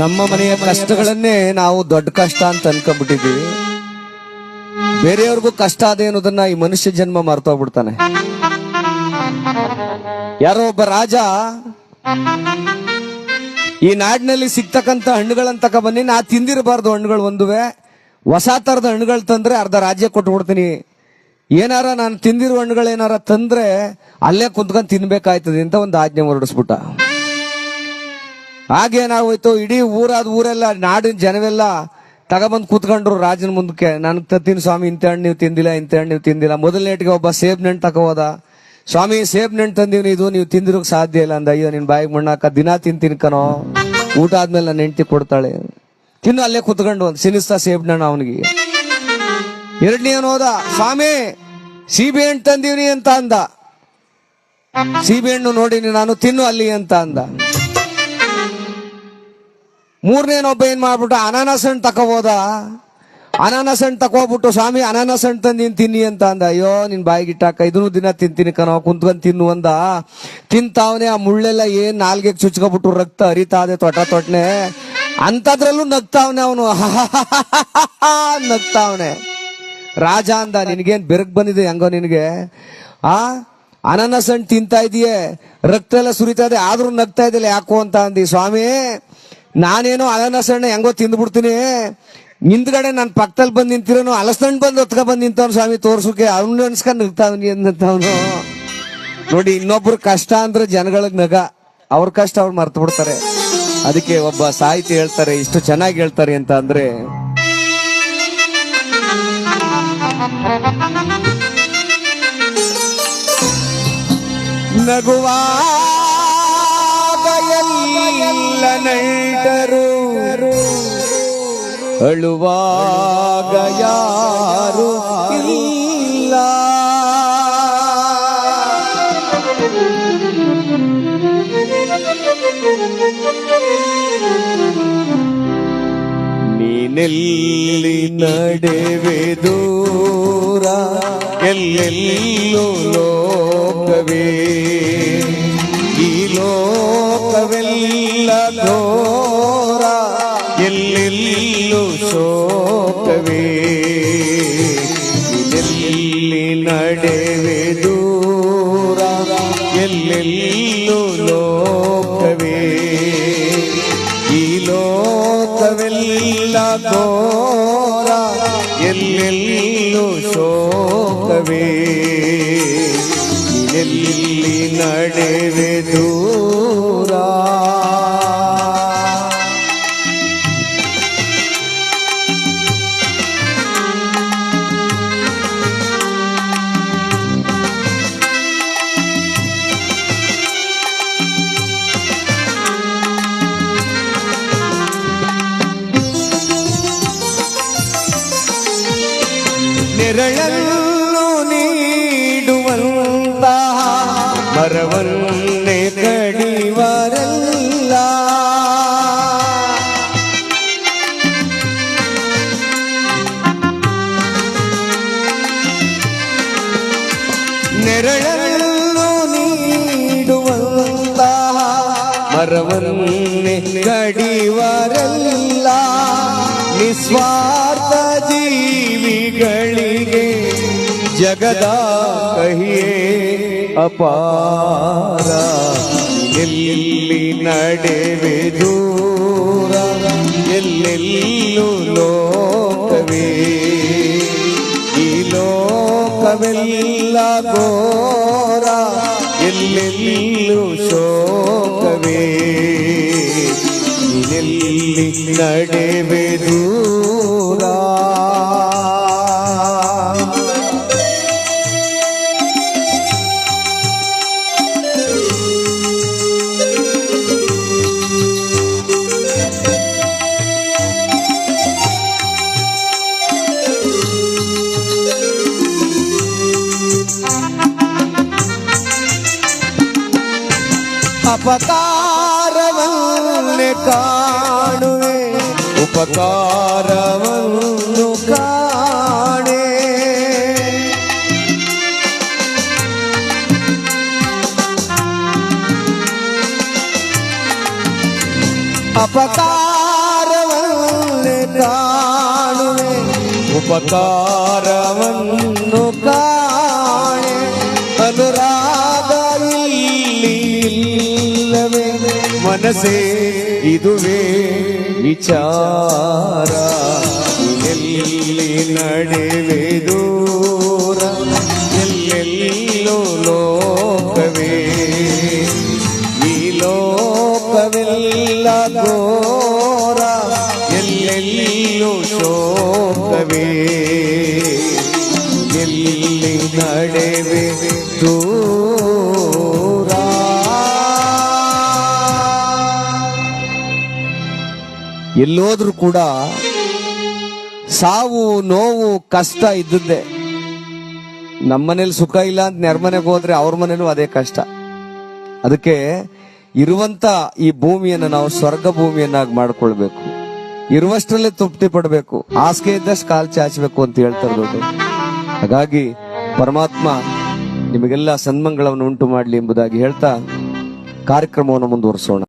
ನಮ್ಮ ಮನೆಯ ಕಷ್ಟಗಳನ್ನೇ ನಾವು ದೊಡ್ಡ ಕಷ್ಟ ಅಂತ ಅನ್ಕೊಂಡ್ಬಿಟ್ಟಿದ್ವಿ. ಬೇರೆಯವ್ರಿಗೂ ಕಷ್ಟ ಅದೇ ಅನ್ನೋದನ್ನ ಈ ಮನುಷ್ಯ ಜನ್ಮ ಮರ್ತೋಗ್ಬಿಡ್ತಾನೆ. ಯಾರೋ ಒಬ್ಬ ರಾಜ ಈ ನಾಡಿನಲ್ಲಿ ಸಿಗ್ತಕ್ಕಂತ ಹಣ್ಣುಗಳನ್ನ ತಕ ಬನ್ನಿ, ನಾ ತಿಂದಿರಬಾರ್ದು ಹಣ್ಣುಗಳು ಒಂದುವೆ. ಹೊಸ ತರದ ಹಣ್ಣುಗಳು ತಂದ್ರೆ ಅರ್ಧ ರಾಜ್ಯ ಕೊಟ್ಟು ಬಿಡ್ತೀನಿ ಏನಾರ ನಾನು ತಿಂದಿರೋ ಹಣ್ಣುಗಳು ಏನಾರ ತಂದ್ರೆ ಅಲ್ಲೇ ಕುಂತ್ಕೊಂಡು ತಿನ್ಬೇಕಾಯ್ತದೆ ಅಂತ ಒಂದು ಆಜ್ಞೆ ಹೊರಡಿಸ್ಬಿಟ್ಟ. ಆಗೇನಾಗೋಯ್ತು ಇಡೀ ಊರಾದ ಊರೆಲ್ಲ, ನಾಡಿನ ಜನವೆಲ್ಲ ತಗೊಬಂದು ಕೂತ್ಕೊಂಡ್ರು ರಾಜನ ಮುಂದಕ್ಕೆ ನನಗೆ ತತ್ತೀನಿ ಸ್ವಾಮಿ, ಇಂತ ಹಣ್ಣು ನೀವು ತಿಂದಿಲ್ಲ, ಇಂತ ಹಣ್ಣು ನೀವು ತಿಂದಿಲ್ಲ. ಮೊದಲನೇಟಿಗೆ ಒಬ್ಬ ಸೇಬ್ ನೆಂಟ್ ತಗೋದ. ಸ್ವಾಮಿ, ಸೇಬ್ ನೆಂಟ್ ತಂದೀವಿ ಇದು, ನೀವು ತಿಂದಿರೋಕ್ ಸಾಧ್ಯ ಇಲ್ಲ ಅಂದ. ಅಯ್ಯೋ, ನಿನ್ ಬಾಯಿಗೆ ಮಣ್ಣಾಕ ದಿನ ತಿಂತೀನಿ ಕಣೋ. ಊಟ ಆದ್ಮೇಲೆ ನನ್ನ ಹೆಂಡತಿ ಕೊಡ್ತಾಳೆ. ತಿನ್ನು, ಅಲ್ಲೇ ಕುತ್ಕೊಂಡು ಒಂದು ಸಿನಿಸ್ತಾ ಸೇಬ್ ಹಣ್ಣು ಅವನಿಗೆ. ಎರಡನೇ ಹೋದ? ಸ್ವಾಮಿ, ಸೀಬೆ ಹಣ್ಣು ತಂದೀವಿ ಅಂತ ಅಂದ. ಸೀಬೆ ಹಣ್ಣು ನೋಡಿನಿ ನಾನು, ತಿನ್ನು ಅಲ್ಲಿ ಅಂತ ಅಂದ. ಮೂರನೇನೊಬ್ಬ ಏನ್ ಮಾಡ್ಬಿಟ್ಟು, ಅನಾನಸ್ ಹಣ್ಣು ತಕೋಬೋದ? ಅನಾನಸ್ ಹಣ್ಣು ತಕೋಬಿಟ್ಟು, ಸ್ವಾಮಿ, ಅನಾನಸ್ ಹಣ್ಣು ತಂದು ನೀನ್ ತಿನ್ನಿ ಅಂತ ಅಂದ. ಅಯ್ಯೋ, ನಿನ್ ಬಾಯಿಗಿಟ್ಟಾಕ ಇದನ್ನು ದಿನ ತಿಂತೀನಿ ಕಣೋ ಕುಂತ್ಕೊಂಡ್ ತಿನ್ನು ಅಂದ. ತಿಂತಾವನೆ, ಆ ಮುಳ್ಳೆಲ್ಲ ಏನ್ ನಾಲ್ಗೆ ಚುಚ್ಕೊಬಿಟ್ಟು ರಕ್ತ ಹರಿತಾದೆ ತೊಟ ತೊಟ್ನೆ. ಅಂತದ್ರಲ್ಲೂ ನಗ್ತಾವನೆ ಅವನು. ನಗ್ತಾವನೆ. ರಾಜ ಅಂದ, ನಿನ್ಗೇನ್ ಬೆರಗ್ ಬಂದಿದೆ ಹೆಂಗೋ ನಿನಗೆ? ಆ, ಅನಾನಸ್ ಹಣ್ಣು ತಿಂತಾ ಇದೀಯೇ? ರಕ್ತ ಎಲ್ಲ ಸುರಿತಾ ಇದೆ, ಆದ್ರೂ ನಗ್ತಾ ಇದ್ದಿಲ್ಲ ಯಾಕೋ ಅಂತ ಅಂದಿ. ಸ್ವಾಮಿ ನಾನೇನೋ ಅನಾನಸ್ ಹಣ್ಣು ಹೆಂಗೋ ತಿಂದ್ಬಿಡ್ತೀನಿ. ಹಿಂದ್ಗಡೆ ನನ್ನ ಪಕ್ಕದಲ್ಲಿ ಬಂದು ನಿಂತಿರೋನು ಅಲಸಣ್ಣ ಬಂದು ಹೊತ್ಕ ಬಂದು ನಿಂತವನು ಸ್ವಾಮಿ, ತೋರ್ಸೋಕೆ ಅವ್ನು ಅನ್ಸ್ಕೊಂಡ್ ನಗ್ತಾವನಿ ಅಂದವನು ನೋಡಿ, ಇನ್ನೊಬ್ರು ಕಷ್ಟ ಅಂದ್ರೆ ಜನಗಳಿಗೆ ನಗ. ಅವ್ರ ಕಷ್ಟ ಅವ್ರು ಮರ್ತು ಬಿಡ್ತಾರೆ. ಅದಕ್ಕೆ ಒಬ್ಬ ಸಾಹಿತಿ ಹೇಳ್ತಾರೆ, ಇಷ್ಟು ಚೆನ್ನಾಗಿ ಹೇಳ್ತಾರೆ ಅಂತ ಅಂದ್ರೆ ನಗುವಾಗ ಎಲ್ಲ ನೈಟರು ಅಳುವಾಗ ಯಾರು ಇಲ್ಲ. ನೀನೆಲ್ಲಿ ನಡೆವೆ ದೂರ ಎಲ್ಲೆಲ್ಲೂ ಲೋಕವೇ. ಲೋಕವೆಲ್ಲ ಘೋರ ಎಲ್ಲೆಲ್ಲೂ ಶೋಕವೇ ನೀನೆಲ್ಲಿ ನಡೆವೆ ದೂರ ಎಲ್ಲೆಲ್ಲೂ ಲೋಕವೇ ಈ ಲೋಕವೆಲ್ಲ ಘೋರ ಎಲ್ಲೆಲ್ಲೂ ಶೋಕವೇ ಎಲ್ಲಿ ನಡೆವೆ ನೆರಳನ್ನು ನೀಡುವಂತಹ ಮರವನ್ನೇ ಕಡಿವರಲ್ಲ. ನೆರಳನ್ನು ನೀಡುವಂತಹ ಮರವನ್ನೇ ಕಡಿವರಲ್ಲ. ನಿಸ್ವಾರ್ಥ ಜೀವಿಗಳಿಗೆ ಜಗದ ಕಹಿಯೇ ಅಪಾರ ಎಲ್ಲಿ ನಡೆವೆ ದೂರ ಎಲ್ಲೆಲ್ಲೂ ಲೋಕವೇ ಈ ಲೋಕವೆಲ್ಲ ಘೋರ ಎಲ್ಲೆಲ್ಲೂ ಶೋಕವೇ ನೀನೆಲ್ಲಿ ನಡೆವೆ ಅಪಕಾರವನ್ನೇ ಕಾಣುವೆ ಉಪಕಾರವನ್ನು ಕಾಣೆ ಅಪಕಾರ ಉಪಕಾರವನ್ನೇ ಕಾಣುವೆ ಉಪಕಾರವನ್ನು ಮನಸ್ಸೇ ಇದುವೇ ವಿಚಾರ. ಎಲ್ಲಿ ನಡೆವೆ ಎಲ್ಲೆಲ್ಲೋ ಲೋಕವೇ. ಈ ಲೋಕವೆಲ್ಲ ಘೋರ ಎಲ್ಲೆಲ್ಲೋ ಶೋಕವೇ. ಎಲ್ಲಿ ನಡೆವೆ ಎಲ್ಲೋದ್ರೂ ಕೂಡ ಸಾವು, ನೋವು, ಕಷ್ಟ ಇದ್ದದ್ದೇ. ನಮ್ಮನೇಲಿ ಸುಖ ಇಲ್ಲ ಅಂತ ನೆರ್ಮನೆಗೆ ಹೋದ್ರೆ ಅವ್ರ ಮನೇಲೂ ಅದೇ ಕಷ್ಟ. ಅದಕ್ಕೆ ಇರುವಂತ ಈ ಭೂಮಿಯನ್ನು ನಾವು ಸ್ವರ್ಗ ಭೂಮಿಯನ್ನಾಗಿ ಮಾಡ್ಕೊಳ್ಬೇಕು. ಇರುವಷ್ಟರಲ್ಲೇ ತೃಪ್ತಿ ಪಡಬೇಕು. ಹಾಸಿಗೆ ಇದ್ದಷ್ಟು ಕಾಲ್ ಚಾಚಬೇಕು ಅಂತ ಹೇಳ್ತಾರೆ ದೊಡ್ಡ ಹಾಗಾಗಿ ಪರಮಾತ್ಮ ನಿಮಗೆಲ್ಲ ಸನ್ಮಂಗಳವನ್ನು ಉಂಟು ಮಾಡಲಿ ಎಂಬುದಾಗಿ ಹೇಳ್ತಾ ಕಾರ್ಯಕ್ರಮವನ್ನು ಮುಂದುವರಿಸೋಣ.